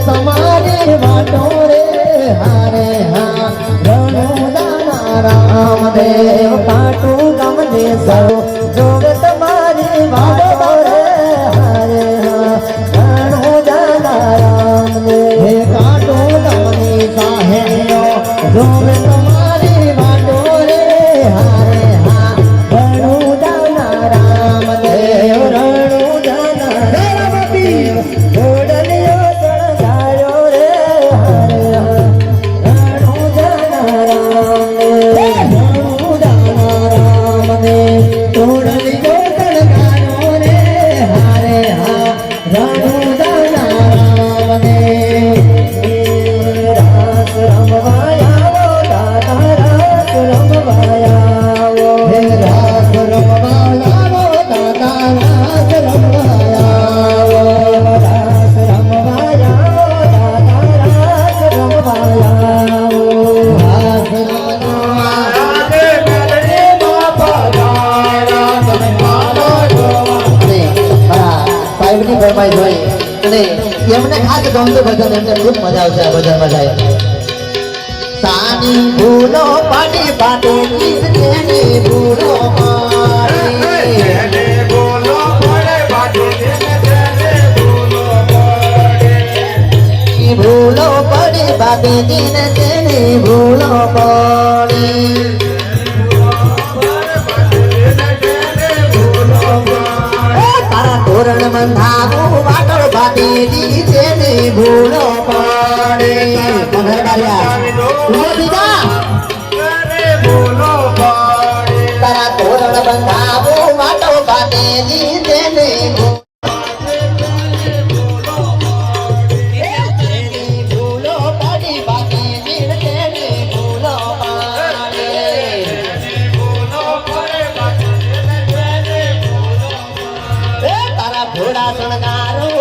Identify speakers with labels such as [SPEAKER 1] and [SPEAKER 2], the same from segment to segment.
[SPEAKER 1] તમારે વાટો રે હારે ખૂબ મજા આવશે આ ભજન મજા આવે સાની ભૂલો પાડી પાટે કીર્તની ભૂલો પાડી. ભૂલો પડે બાબે દિન તારા તોરણ બંધાવું વાટળ બાબે દી ભૂલો ઘોડા શણગારો.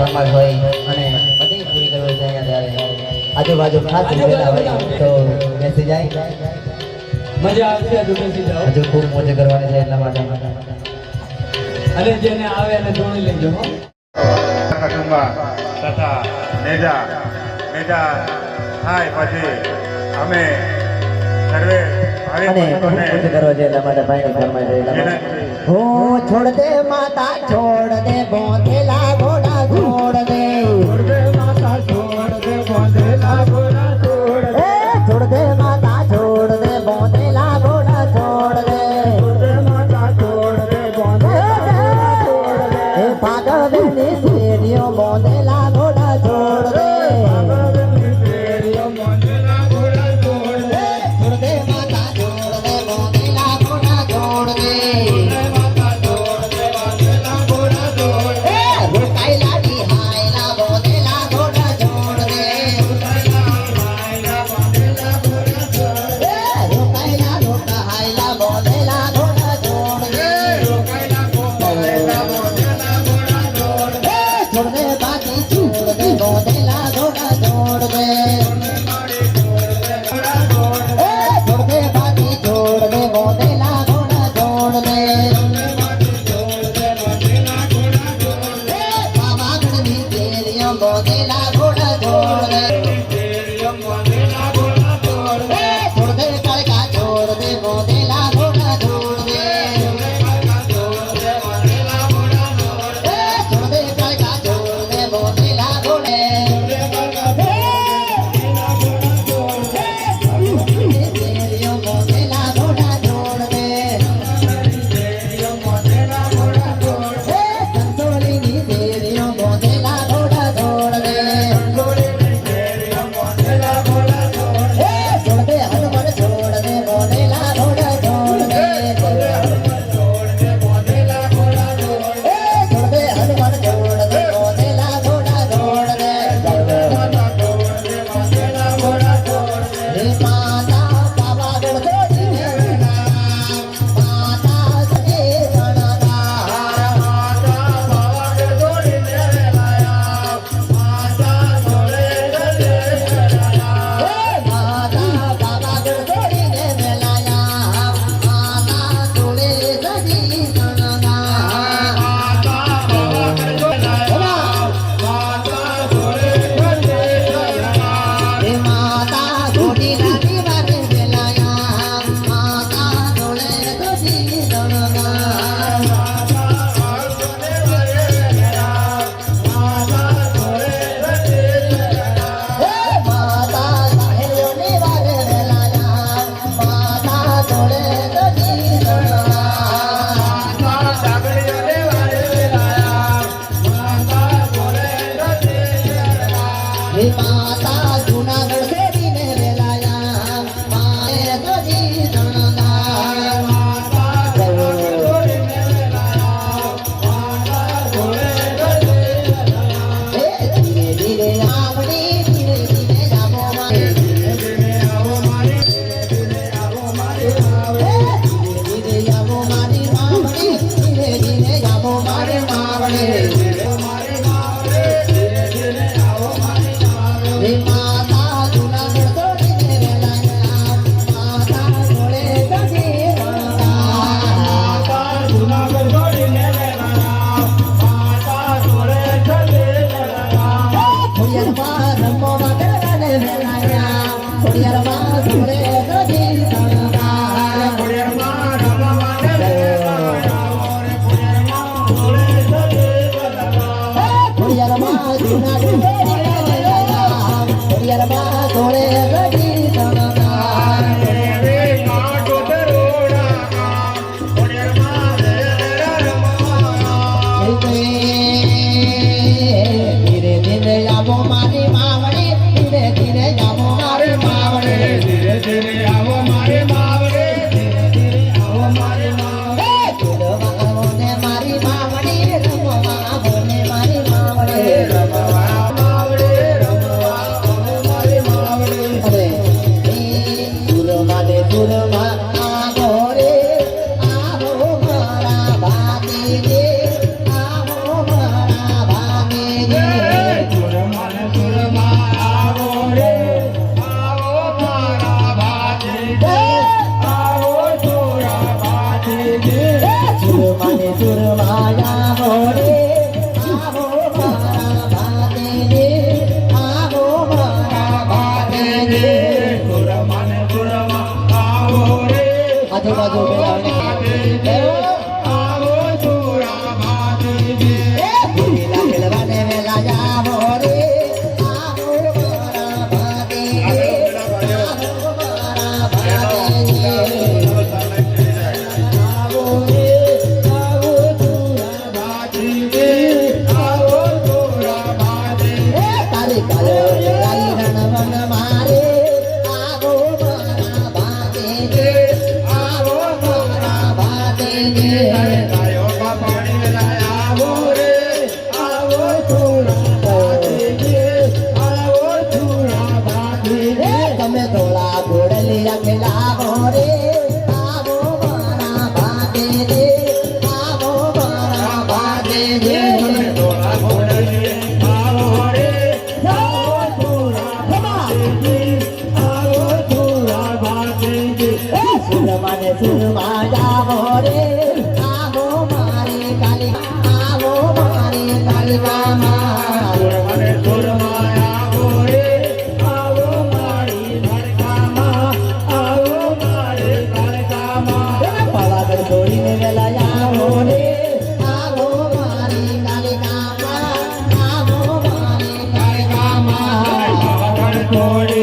[SPEAKER 1] સમાજ હોય અને બધી પૂરી કરવી છે ત્યારે. આજુબાજુ ખાસ ઉભેલા હોય તો બેસી જાય
[SPEAKER 2] મજા આવશે હજુ બેસી જાઓ
[SPEAKER 1] હજુ ખૂબ મોજ કરવાની છે એટલા માટે.
[SPEAKER 2] અને જેને આવે એને જોડી લેજો
[SPEAKER 3] કટુંબા તથા મેજા મેજા થાય પછી અમે સર્વે
[SPEAKER 1] છોડ દે માતા છોડ દે બોધે
[SPEAKER 3] Morgan. கொடியரமா ரம்மோட வேலையா
[SPEAKER 1] கொடியரமா ধীরে
[SPEAKER 3] ধীরে যাব মারি
[SPEAKER 1] মা મને સુનવા જાવો રે આવો મારી કાલી આવો મારી
[SPEAKER 3] કાલિકા માં મને સુનવા આવો રે આવો
[SPEAKER 1] મારી ધરકા માં આવો મારી
[SPEAKER 3] ધરકા માં
[SPEAKER 1] પાવાગઢ છોડીને વેલા આવો રે આવો મારી
[SPEAKER 3] કાલિકા માં આવો મારી
[SPEAKER 1] કાલિકા માં
[SPEAKER 3] પાવાગઢ
[SPEAKER 1] છોડી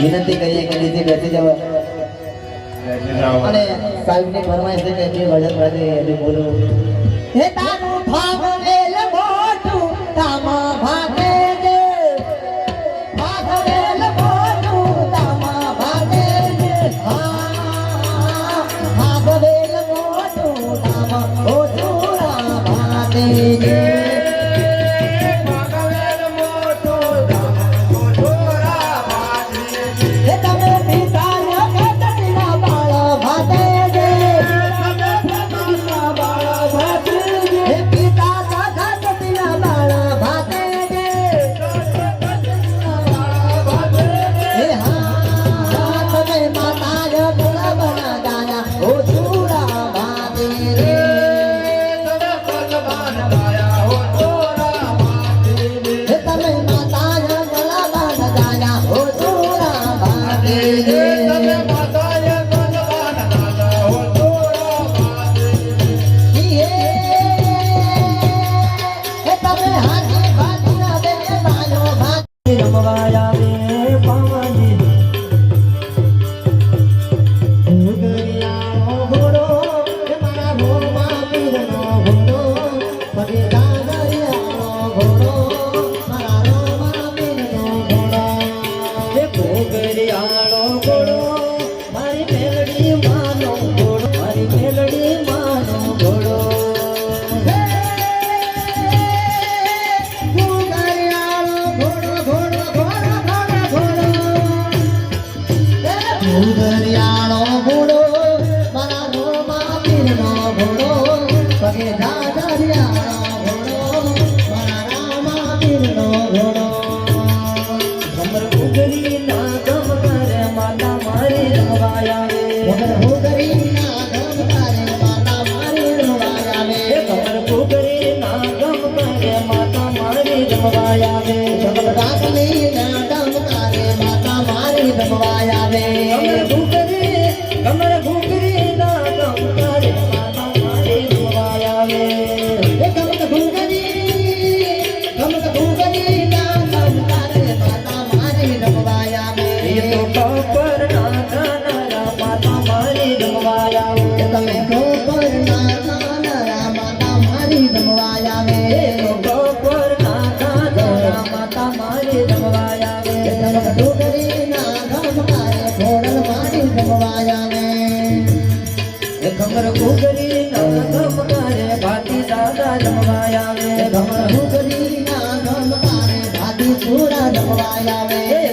[SPEAKER 1] વિનંતી કરીએ કે નીચે બેસી જાઓ અને સાહેબની ફરમાઈશ છે કે બે ભજન માટે એને બોલો. હે તારું ભાગ એલ મોટું તામા ભાગ
[SPEAKER 2] বড় આવે
[SPEAKER 1] ગમર ડુંગરીના ગમકારે ભાતી ચૂડા જમવાયા
[SPEAKER 2] એ
[SPEAKER 1] ને
[SPEAKER 2] તો